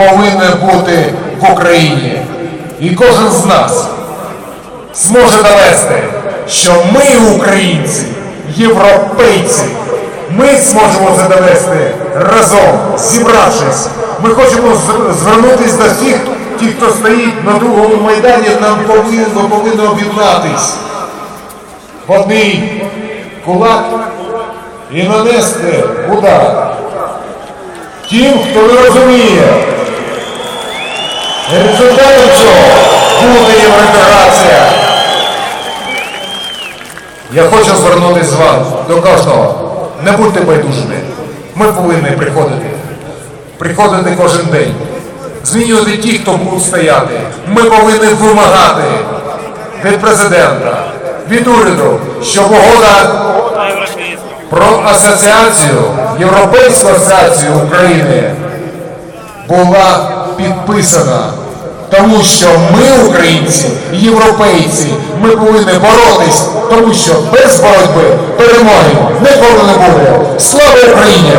повинне бути в Україні. І кожен з нас зможе довести, що ми, українці, європейці, ми зможемо це довести разом, зібравшись. Ми хочемо звернутися до всіх, ті, хто стоїть на другому майдані, нам повинно, повинно об'єднатись в одний кулак і нанести удар. Тим, хто не розуміє, цього буде євроінтеграція. Я хочу звернутися з вами до кожного. Не будьте байдужими. Ми повинні приходити. Приходити кожен день. Змінювати ті, хто будуть стояти. Ми повинні вимагати від президента, від уряду, щоб угода про асоціацію, Європейську асоціацію України була підписана. Тому що ми, українці, європейці, ми повинні боротись, тому що без боротьби перемоги ніколи не буде. Слава Україні!